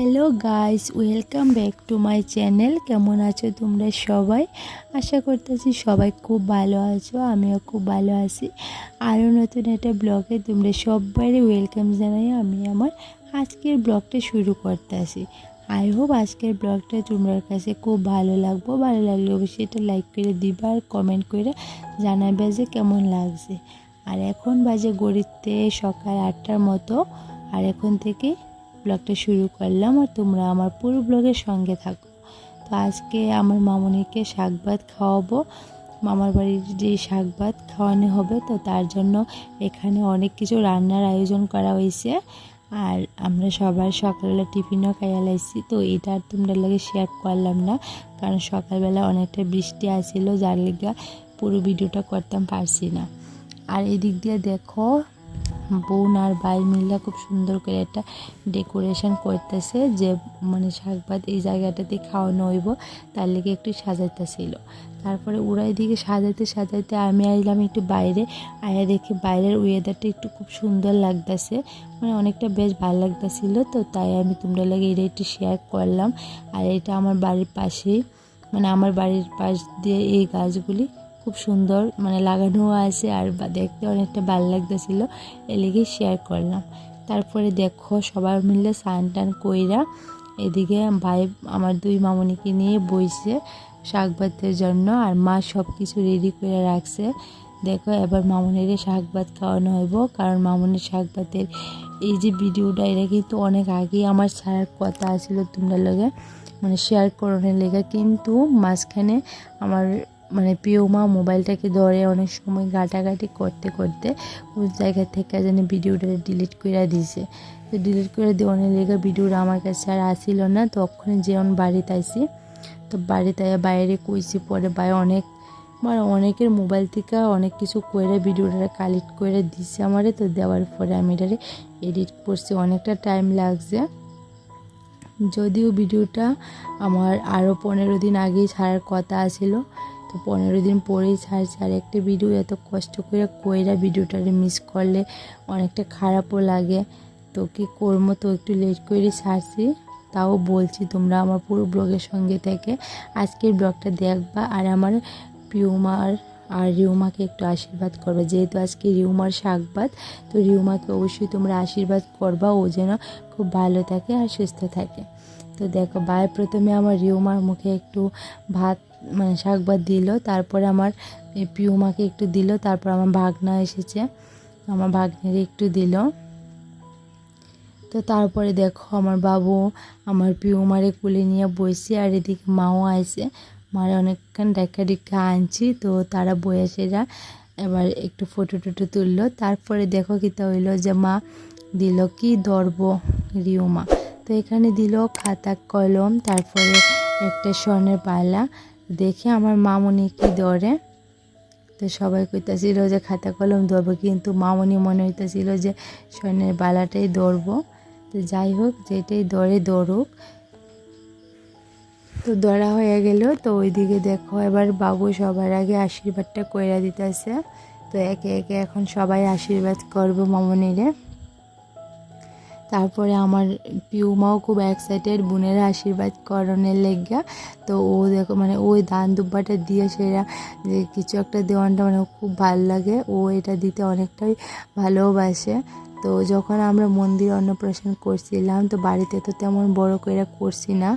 Hello guys welcome back to my channel কেমন আছো তোমরা সবাই? আশা করতেছি সবাই খুব ভালো আছো, আমিও খুব ভালো আছি। আরও নতুন একটা ব্লগে তোমরা সবাই ওয়েলকাম জানাই, আমি আমার আজকের ব্লগটা শুরু করতে আসি আই হোপ আজকের ব্লগটা তোমার কাছে খুব ভালো লাগবো। ভালো লাগলে অবশ্যই এটা লাইক করে দিবা আর কমেন্ট করে জানাবে যে কেমন লাগছে। আর এখন বাজে গড়িতে সকাল আটটার মতো। আর এখন থেকে ব্লগটা শুরু করলাম আর তোমরা আমার পুরো ব্লগের সঙ্গে থাকো। তো আজকে আমার মামনিকে শাক ভাত খাওয়াবো। মামার বাড়ির যে শাক ভাত খাওয়ানো হবে, তো তার জন্য এখানে অনেক কিছু রান্নার আয়োজন করা হয়েছে। আর আমরা সবার সকালবেলা টিফিনও খাইয়া লাইছি, তো এটা আর তোমরা লাগে শেয়ার করলাম না, কারণ সকালবেলা অনেকটা বৃষ্টি আসছিল যার লিগা পুরো ভিডিওটা করতাম পারছি না। আর এদিক দিয়ে দেখো বোন আর ভাই মিলে খুব সুন্দর করে একটা ডেকোরেশন করতেছে যে মানে শাক ভাত এই জায়গাটাতে খাওয়ানো হইব, তার লেগে একটু সাজাইতেছিল। তারপরে ওরা এদিকে সাজাইতে সাজাইতে আমি আইলাম একটু বাইরে, আয়া দেখি বাইরের ওয়েদারটা একটু খুব সুন্দর লাগতেছে মানে অনেকটা বেশ ভালো লাগতেছিল, তো তাই আমি তোমরা লাগে এটা একটু শেয়ার করলাম। আর এটা আমার বাড়ির পাশেই মানে আমার বাড়ির পাশ দিয়ে এই গাছগুলি খুব সুন্দর মানে লাগানো আছে আর দেখতে অনেকটা ভালো লাগতেছিল এলিগে শেয়ার করলাম। তারপরে দেখো সবার মিলে স্নান টান কইরা এদিকে ভাই, আমার দুই মামনিকে নিয়ে বইছে শাক ভাতের জন্য আর মা সব কিছু রেডি করে রাখছে। দেখো এবার মামুনের শাক ভাত খাওয়ানো হইব, কারণ মামুনের শাক ভাতের এই যে ভিডিওটা, এটা কিন্তু অনেক আগেই আমার ছাড়ার কথা ছিল তোমরা লগে মানে শেয়ার করানোর লেগে। কিন্তু মাঝখানে আমার মানে মা মোবাইলটাকে ধরে অনেক সময় ঘাটাঘাটি করতে করতে ওই জায়গা থেকে যেন ভিডিওটা ডিলিট করে দিছে তো ডিলিট করে দিয়ে অনেক লেগে ভিডিওটা আমার কাছে আর আসিল না। তখন যেমন বাড়িতে আইসি তো বাড়িতে বাইরে কইছি, পরে ভাই অনেক মানে অনেকের মোবাইল থেকে অনেক কিছু করে ভিডিওটা কালেক্ট করে দিছে আমারে। তো দেওয়ার পরে আমি এটারে এডিট করছি। অনেকটা টাইম লাগছে। যদিও ভিডিওটা আমার আরও পনেরো দিন আগেই ছাড়ার কথা ছিল তো পনেরো দিন পরেই ছাড়ছে আর একটা ভিডিও এত কষ্ট করে কইরা ভিডিওটারে মিস করলে অনেকটা খারাপও লাগে। তো কি করব? তো একটু লেট করে ছাড়ছি। তাও বলছি তোমরা আমার পুরো ব্লগের সঙ্গে থেকে আজকের ব্লগটা দেখবা আর আমার পিউমার আর রিউমাকে একটু আশীর্বাদ করবে। যেহেতু আজকে রিউমার শাকবাদ তো রিউমাকে অবশ্যই তোমরা আশীর্বাদ করবা। ও যেন খুব ভালো থাকে আর সুস্থ থাকে। তো দেখো ভাই প্রথমে আমার রিউমার মুখে একটু ভাত মানে শাক ভাত দিল, তারপরে আমার পিউমাকে একটু দিল, তারপর আমার ভাগনা এসেছে, আমার ভাগ্নের একটু দিল। তো তারপরে দেখো আমার বাবু আমার পিউমারে কুলে নিয়ে বসে আর এদিকে মাও আইসে, মারে অনেকক্ষণ দেখা ডিকা আনছি, তো তারা বয়সেরা এবার একটু ফটো টটো তুললো। তারপরে দেখো কিতা হইল যে মা দিল কি ধরব রিউমা। তো এখানে দিল খাতা, কলম, তারপরে একটা স্বর্ণের পালা দেখে আমার মামনি কি ধরে? তো সবাই কইতাছিল যে, খাতা কলম ধরবো। কিন্তু মামনি মনে হইতেছিল যে, স্বর্ণের বালাটাই ধরবো। তো যাই হোক, যেটাই ধরে দৌড়ুক তো ধরা হয়ে গেল। তো ওইদিকে দেখো, এবার বাবু সবার আগে আশীর্বাদটা কইরা দিতেছে। তো একে একে এখন সবাই আশীর্বাদ করব মামনিরে। তারপরে আমার পিউমাও খুব এক্সাইটেড বোনের আশীর্বাদ করণের লেগা। তো ও দেখো মানে ওই দান দুব্বাটা দিয়ে সেরা, যে কিছু একটা দেওয়ানটা মানে খুব ভালো লাগে। ও এটা দিতে অনেকটাই ভালোবাসে। তো যখন আমরা মন্দির অন্নপ্রাশন করছিলাম, তো বাড়িতে তো তেমন বড় করে করছি না।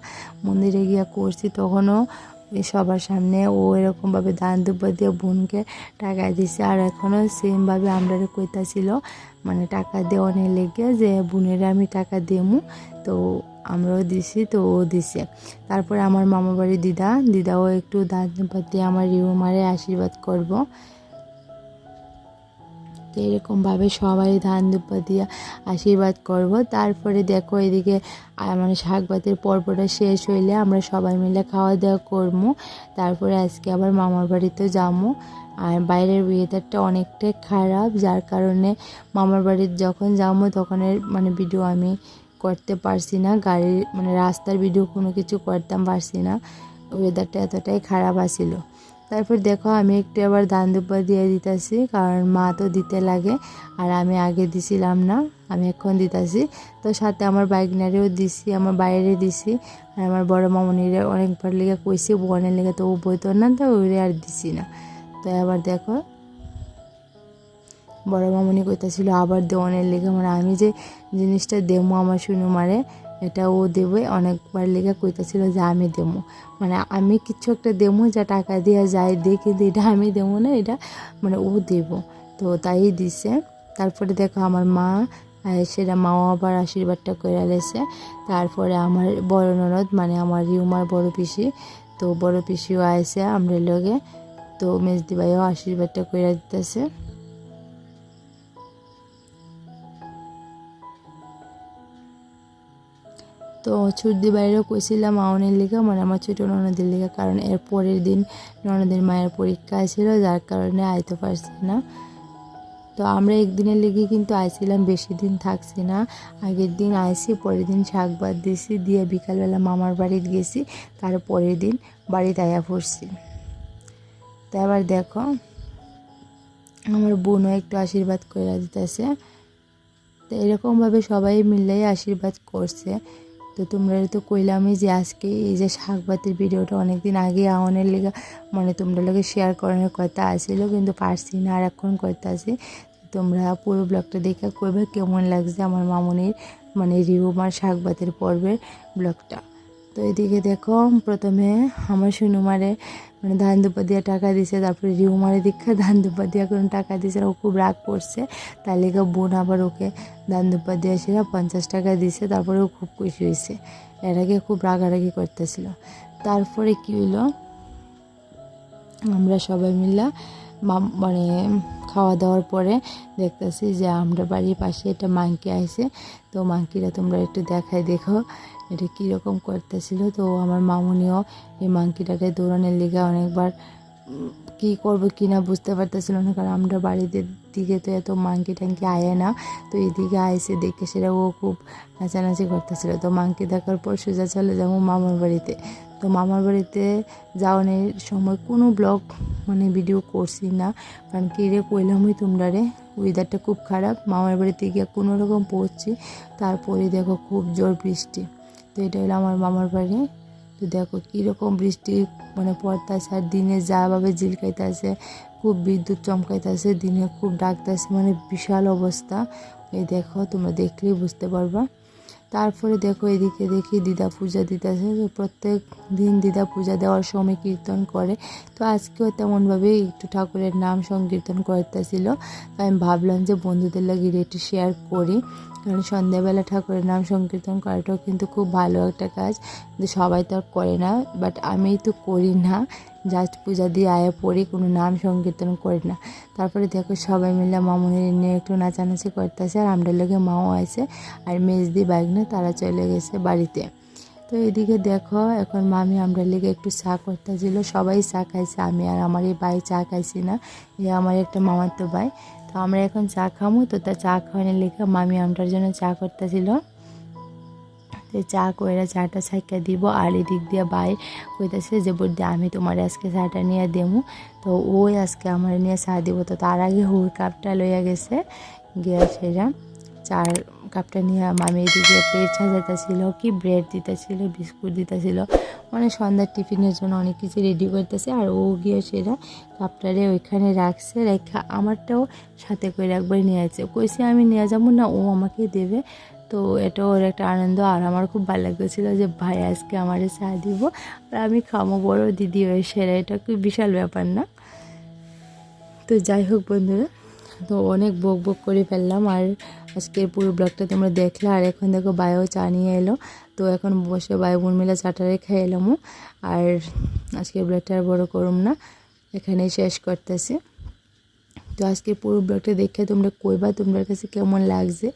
মন্দিরে গিয়ে করছি, তখনও সবার সামনে ও এরকমভাবে দান দুব্বা দিয়ে বোনকে টাকা দিছে। আর এখনও সেমভাবে আমরা কইতাছিল মানে টাকা দেওয়ানের লেগে যে, বোনের আমি টাকা দেমু। তো আমরাও দিছি, তো ও দিছে। তারপরে আমার মামা বাড়ি দিদা, দিদাও একটু দান দুব্বা দিয়ে আমার রিউমারে আশীর্বাদ করব। তো এরকমভাবে সবাই ধান দুপা দিয়ে আশীর্বাদ করব। তারপরে দেখো এদিকে মানে শাক ভাতের পর্বটা শেষ হইলে আমরা সবাই মিলে খাওয়া দাওয়া করব তারপরে আজকে আবার মামার বাড়িতে যাব আর বাইরের ওয়েদারটা অনেকটাই খারাপ, যার কারণে মামার বাড়ির যখন যাব তখনের মানে ভিডিও আমি করতে পারছি না। গাড়ির মানে রাস্তার ভিডিও কোনো কিছু করতাম পারছি না। ওয়েদারটা এতটাই খারাপ আসিল তারপর দেখো আমি একটু আবার দান দুব্বা দিয়ে দিতেছি, কারণ মা তো দিতে লাগে, আর আমি আগে দিছিলাম না, আমি এখন দিতেছি। তো সাথে আমার বাইকনারেও দিছি, আমার বাইরে দিছি, আর আমার বড় মামনিরে অনেকবার লেগে কইছি, বোনের লেগে তো ও বইতো না, তো ওরে আর দিছি না। তো আবার দেখো, বড় মামনি কইতাছিল, আবার দেওয়ানের লেগে মানে আমি যে জিনিসটা দেবো আমার শুনু মারে এটা ও দেবে। অনেকবার লেগে কইতাছিল যে আমি দেবো। মানে আমি কিছু একটা দেবো যা টাকা দেওয়া যায় দিয়ে কিন্তু এটা আমি দেবো না, এটা মানে ও দেব। তো তাই দিছে। তারপরে দেখো আমার মা সেটা মাও আবার আশীর্বাদটা করে আলেছে তারপরে আমার বড় ননদ মানে আমার রিউমার বড় পিসি, তো বড় পিসিও আইসে আমরা লগে। তো মেজদি ভাইও আশীর্বাদটা করে দিতেছে। তো ছুটি বাইরেও কইছিলাম আউনের লিগা মানে আমার ছোটো ননদের লিগা, কারণ এর পরের দিন ননদের মায়ের পরীক্ষা ছিল যার কারণে আইতে পারছি না। তো আমরা একদিনের লেগে কিন্তু আইছিলাম, বেশি দিন থাকছি না। আগের দিন আইসি পরের দিন শাক ভাত দিছি, দিয়ে বিকালবেলা মামার বাড়িতে গেছি, তার পরের দিন বাড়িতে আয়া পড়ছি। তো এবার দেখো, আমার বোনও একটু আশীর্বাদ করে দিতেছে। তো এরকমভাবে সবাই মিলে আশীর্বাদ করছে। তো তোমরা তো কইলামই যে আজকে এই যে শাকবাতির ভিডিওটা অনেকদিন আগে আওয়ানের লেগে মানে তোমরা লোকে শেয়ার করানোর কথা আসছিল কিন্তু পারছি না, আর এখন করতে আসি তোমরা পুরো ব্লগটা দেখে কইবে কেমন লাগছে আমার মামনির মানে রিউমার শাকবাতের পর্বের ব্লগটা তো এদিকে দেখো, প্রথমে আমার সুনুমারে মানে ধান দুপা দিয়ে টাকা দিছে, তারপরে রিউমারে দীক্ষা ধান দুপা দিয়ে কোনো টাকা দিছে ও খুব রাগ করছে। তার লেগে বোন আবার ওকে ধান দুপা দিয়ে সেরা পঞ্চাশ টাকা দিছে, তারপরে ও খুব খুশি হয়েছে। এর আগে খুব রাগারাগি করতেছিল। তারপরে কি হইল, আমরা সবাই মিলা মানে খাওয়া দাওয়ার পরে দেখতেছি যে আমরা বাড়ির পাশে একটা মাংকি আইছে। তো মাংকিরা তোমরা একটু দেখাই দেখো, এটা কীরকম করতেছিল। তো আমার মামুনিও এই মাঙ্কিটাকে দৌড়ানোর লিগে অনেকবার কি করব, কি না বুঝতে পারতেছিল না। কারণ আমরা বাড়িতে দিকে তো এত মাংকি টাঙ্কি আয় না। তো এদিকে আইসে দেখে সেটা ও খুব নাচানাচি করতেছিল। তো মাংকি দেখার পর সোজা চলে যাব মামার বাড়িতে। তো মামার বাড়িতে যাওয়ানোর সময় কোনো ব্লগ মানে ভিডিও করছি না। কারণ কি রে কইলামই তোমরা রে ওয়েদারটা খুব খারাপ। মামার বাড়িতে গিয়ে কোনো রকম পড়ছি। তারপরে দেখো খুব জোর বৃষ্টি। তো এটা হলো আমার মামার বাড়ি। তো দেখো কীরকম বৃষ্টি মানে পড়তেছে, আর দিনে যাভাবে ঝিলকাইতেছে, খুব বিদ্যুৎ চমকাইতেছে, দিনে খুব ডাকতেছে মানে বিশাল অবস্থা। এই দেখো, তোমরা দেখলেই বুঝতে পারবা। তারপরে দেখো এদিকে দেখি দিদা পূজা দিতেছে, তো প্রত্যেক দিন দিদা পূজা দেওয়ার সময় কীর্তন করে। তো আজকেও তেমনভাবে একটু ঠাকুরের নাম সংকীর্তন করতেছিল। তো আমি ভাবলাম যে বন্ধুদের লাগে একটু শেয়ার করি। কারণ সন্ধ্যাবেলা ঠাকুরের নাম সংকীর্তন করাটাও কিন্তু খুব ভালো একটা কাজ। কিন্তু সবাই তো আর করে না বাট আমি তো করি না। জাস্ট পূজা দিয়ে আয়া পড়ি, কোনো নাম সংকীর্তন করি না। তারপরে দেখো সবাই মিলে মামুনির নিয়ে একটু নাচানাচি করতেছে, আর আমরা লোকে মাও আছে, আর মেজদি বাইক না, তারা চলে গেছে বাড়িতে। তো এদিকে দেখো, এখন মামি আমরা লেগে একটু চা করতেছিল, সবাই চা খাইছে, আমি আর আমার এই ভাই চা খাইছি না, এ আমার একটা মামার তো ভাই। তো আমরা এখন চা খামো। তো তা চা খাওয়ানোর লেখা মামি আমটার জন্য চা করতেছিল। তো চা কইরা চাটা ছাইকা দিব আর এদিক দিয়ে বাই কইতেছে যে বলতে আমি তোমার আজকে চাটা নিয়ে দেবো তো ওই আজকে আমার নিয়ে চা দিব। তো তার আগে হুর কাপটা লইয়া গেছে। গিয়া সেরা চার কাপটা নিয়ে মামি এদিকে প্লেট সাজাইতেছিল, কি ব্রেড দিতেছিল, বিস্কুট দিতেছিল। মানে সন্ধ্যার টিফিনের জন্য অনেক কিছু রেডি করতেছে আর ও গিয়ে সেটা কাপটারে ওইখানে রাখছে, রেখা আমারটাও সাথে করে একবার নিয়ে আছে কইছে, আমি নিয়ে যাব না, ও আমাকে দেবে। তো এটা ওর একটা আনন্দ আর আমার খুব ভালো লাগতেছিল যে, ভাই, আজকে আমার চা দিব আর আমি খামো বড় দিদি হয়ে, সেরা। এটা খুব বিশাল ব্যাপার না? তো যাই হোক বন্ধুরা, তো অনেক বক বক করে ফেললাম আর আজকের পুরো ব্লগটা তোমরা দেখলে, আর এখন দেখো বায়ও চা নিয়ে এলো। তো এখন বসে বায়ু বোন মিলে চাটা রেখে এলামও আর আজকের ব্লগটা আর বড়ো করুম না, এখানেই শেষ করতেছি। তো আজকে পুরো ব্লগটা দেখে তোমরা কইবা তোমার কাছে কেমন লাগছে?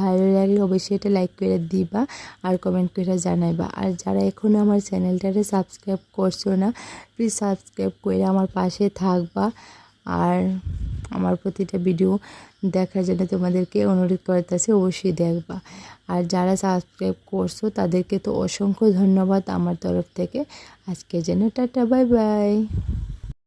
ভালো লাগলে অবশ্যই এটা লাইক করে দিবা আর কমেন্ট করে জানাইবা। আর যারা এখনও আমার চ্যানেলটারে সাবস্ক্রাইব করছ না প্লিজ সাবস্ক্রাইব করে আমার পাশে থাকবা। আর আমার প্রতিটা ভিডিও দেখার জন্য তোমাদেরকে অনুরোধ করতেছি, অবশ্যই দেখবা। আর যারা সাবস্ক্রাইব করছ, তাদেরকে তো অসংখ্য ধন্যবাদ আমার তরফ থেকে। আজকে যেন টাটা, বাই বাই।